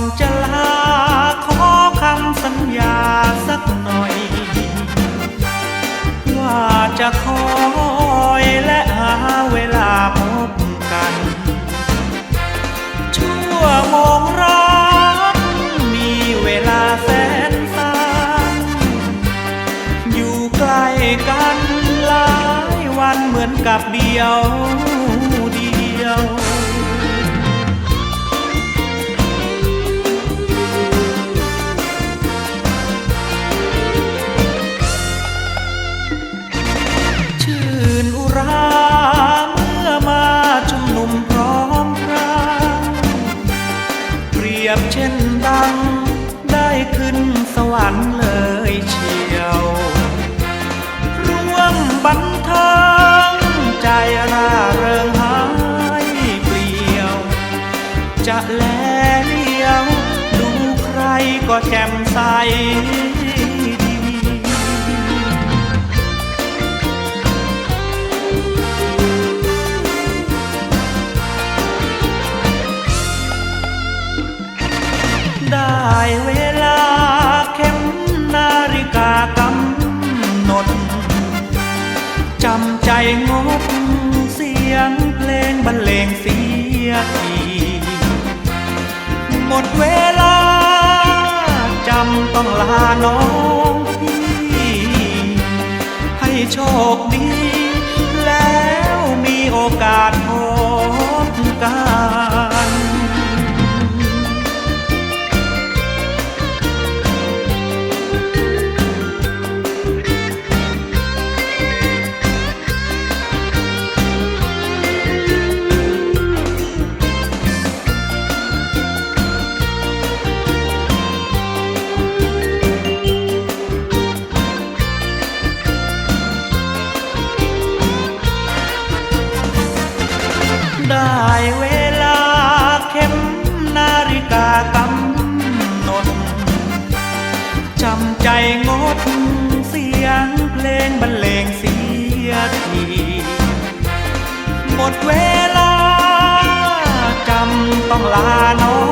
อนจะลาขอคำสัญญาสักหน่อย ว่าจะคอยและหาเวลาพบกัน ชั่วโมงรักมีเวลาแสนสั้นอยู่ใกล้กันหลายวันเหมือนกับเดียวเดียว ดัง ได้ขึ้นสวรรค์เลยเชียวร่วมบันเทิงใจร่าเริงหายเปลี่ยว จะแลเลี้ยว ดูใครก็แจ่มใส ได้เวลาเข็มนาฬิกากำหนดจำใจงดเสียงเพลงบรรเลงเสียทีหมดเวลาจำต้องลาน้องพี่ให้โชคดี แล้วมีโอกาสพบ ได้เวลาเข็มนาฬิกากำหนดจำใจงดเสียงเพลงบรรเลงเสียทีหมดเวลาจำต้องลาน้อง